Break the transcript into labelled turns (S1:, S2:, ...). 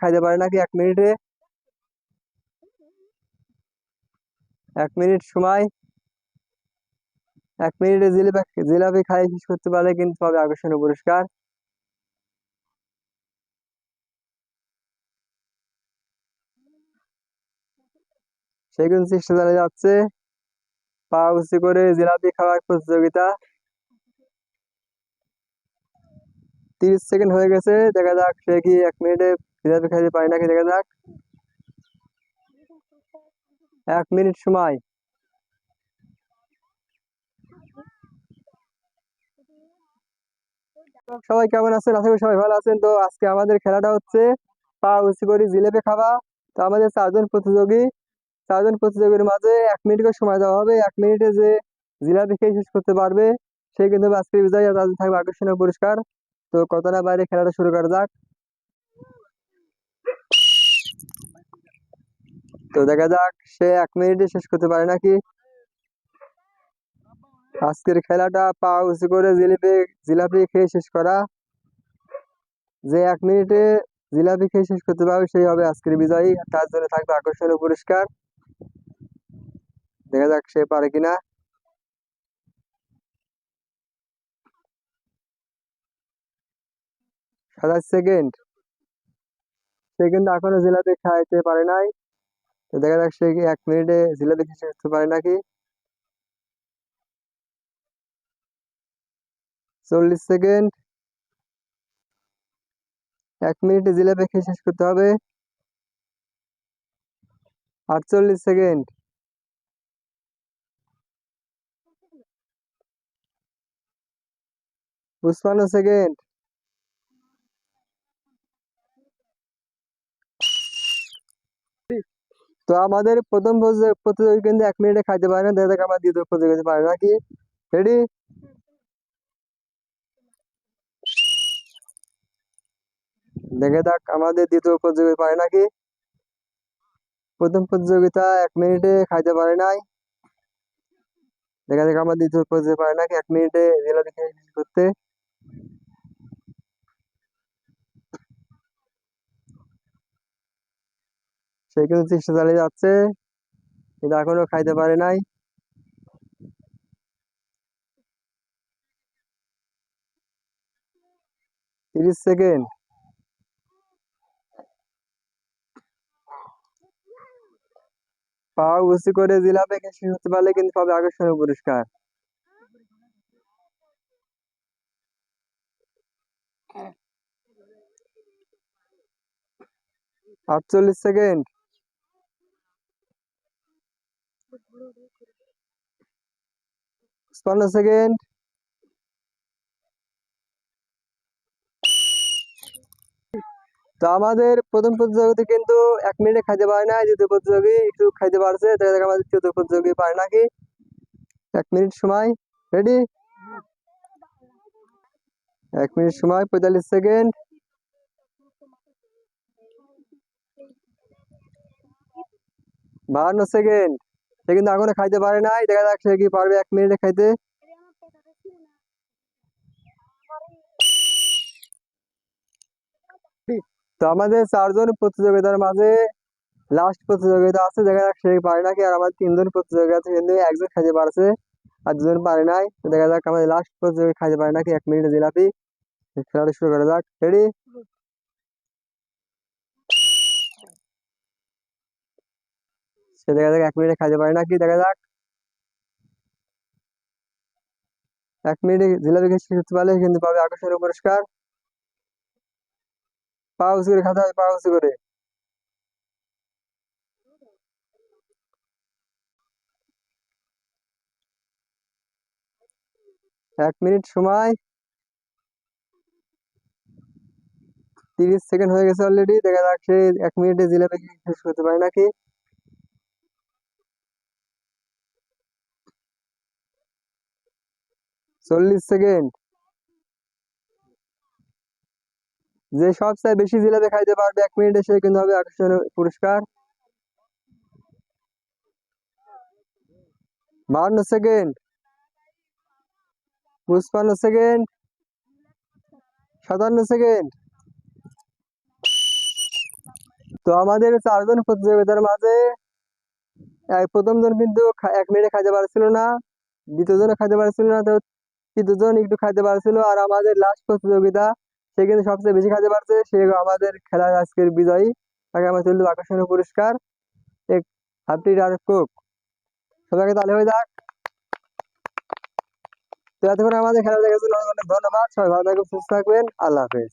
S1: খাইতে পারে নাকি? এক মিনিটে। এক মিনিট সময়। এক মিনিটে জিলাপি জিলাপি খাই, শেষ করতে পারলে কিন্তু পাবে আকর্ষণীয় পুরস্কার। সে কিন্তু চেষ্টা চালিয়ে যাচ্ছে। পা উঁচু করে জিলাপি খাওয়ার প্রতিযোগিতা। তিরিশ সেকেন্ড হয়ে গেছে, দেখা যাক সে কি এক মিনিটে জিলাপি খাইতে পারে নাকি দেখা যাক। এক মিনিট সময়। সবাই কেমন আছেন? আশা করি সবাই ভালো আছেন। তো আজকে আমাদের খেলাটা হচ্ছে পা উঁচু করে জিলেপি খাওয়া। তো আমাদের চারজন প্রতিযোগী। চারজন প্রতিযোগীর মাঝে এক মিনিট করে সময় দেওয়া হবে। এক মিনিটে যে জিলাপি খেয়ে শেষ করতে পারবে, সে কিন্তু আজকের বিজয়ী তাদের থাকবে। আকর্ষণীয় পুরস্কার। তো কত না বাইরে খেলাটা শুরু করা যাক। তো দেখা যাক, সে এক মিনিটে শেষ করতে পারে নাকি? আজকের খেলাটা পা উঁচু করে জিলিপি, জিলাপি খেয়ে শেষ করা। যে এক মিনিটে জিলাপি খেয়ে শেষ করতে পারবে, সেই হবে আজকের বিজয়ী। তার জন্য থাকবে আকর্ষণীয় পুরস্কার। দেখা যাক সে পারে কিনা। সাতাশ সেকেন্ড। সে কিন্তু এখনও জিলাপি খাইতে পারে নাই। তো দেখা সে কি এক মিনিটে জিলাপি শেষ করতে পারে নাকি। চল্লিশ সেকেন্ড। এক মিনিটে জিলাপি খেয়ে শেষ করতে হবে। আটচল্লিশ সেকেন্ড। পঁচপান্ন সেকেন্ড। তো আমাদের প্রথম প্রতি- প্রতিযোগী কিন্তু এক মিনিটে খাইতে পারে না, দেখা আমার দ্বিতীয় প্রতিযোগী পারে নাকি? রেডি দেখে যাক আমাদের দ্বিতীয় প্রতিযোগী পারে নাকি? প্রথম প্রতিযোগিতা এক মিনিটে খাইতে পারে নাই। দেখা যাক আমার দ্বিতীয় প্রতিযোগী পারে নাকি? এক মিনিটে করতে। সে কিন্তু চেষ্টা চালিয়ে যাচ্ছে। কিন্তু এখনও খাইতে পারে নাই। তিরিশ সেকেন্ড। পা উঁচু করে জিলাপি শেষ করতে পারলে কিন্তু পাবে আকর্ষণীয় পুরস্কার। আটচল্লিশ সেকেন্ড। পঞ্চান্ন সেকেন্ড তো আমাদের প্রথম প্রতিযোগিতা কিন্তু এক মিনিটে খাইতে পারে না দ্বিতীয় প্রতিযোগী একটু খাইতে পারছে, দেখা যাক আমাদের তৃতীয় প্রতিযোগী পারে নাকি। এক মিনিট সময় রেডি এক মিনিট সময়, পঁয়তাল্লিশ সেকেন্ড। বাহান্ন সেকেন্ড। সে কিন্তু এখনও খাইতে পারে নাই। দেখা যাক সে কি পারবে এক মিনিটে খাইতে। তো আমাদের চারজন প্রতিযোগিতার মাঝে লাস্ট প্রতিযোগিতা আছে, দেখা যাক সে পারে নাকি। আর আমাদের তিনজন প্রতিযোগিতা আছে কিন্তু একজন খাইতে পারছে আর দুজন পারে নাই। দেখা যাক আমাদের লাস্ট প্রতিযোগিতা খাইতে পারে নাকি, এক মিনিটে জিলাপি। খেলাটা শুরু করা যাক। রেডি সে দেখা যাক, এক মিনিটে খাইতে পারে নাকি? দেখা যাক। এক মিনিটে জিলাপি খেয়ে শেষ পারলে কিন্তু পাবে আকর্ষণীয় পুরস্কার। পা উঁচু করে খাতে পা উঁচু করে। এক মিনিট সময়। তিরিশ সেকেন্ড হয়ে গেছে অলরেডি দেখা যাক সে এক মিনিটে জিলাপি শেষ করতে পারে নাকি। চল্লিশ সেকেন্ড। যে সবচেয়ে বেশি জিলাপি খাইতে পারবে এক মিনিটে, সে কিন্তু হবে আকর্ষণীয় পুরস্কার। বাহান্ন সেকেন্ড। পঁচপান্ন সেকেন্ড। সাতান্ন সেকেন্ড। তো আমাদের চারজন প্রতিযোগিতার মাঝে প্রথমজন কিন্তু এক মিনিটে খাইতে পারছিল না দ্বিতীয় দ্বিতীয়জনও খাইতে পারছিল না, তো তৃতীয়জন একটু খাইতে পারছিল আর আমাদের লাস্ট প্রতিযোগিতা, সে কিন্তু সবচেয়ে বেশি খাইতে পারছে। সে আমাদের খেলার আজকের বিজয়ী। তাকে আমরা তুলব আকর্ষণীয় পুরস্কার। এক হাফটি আর কোক সবাইকে তাহলে হয়ে যাক। তো এতক্ষণ আমাদের খেলা জন্য অনেক অনেক ধন্যবাদ। সবাই ভালো থাকবেন সুস্থ থাকবেন। আল্লাহ হাফেজ।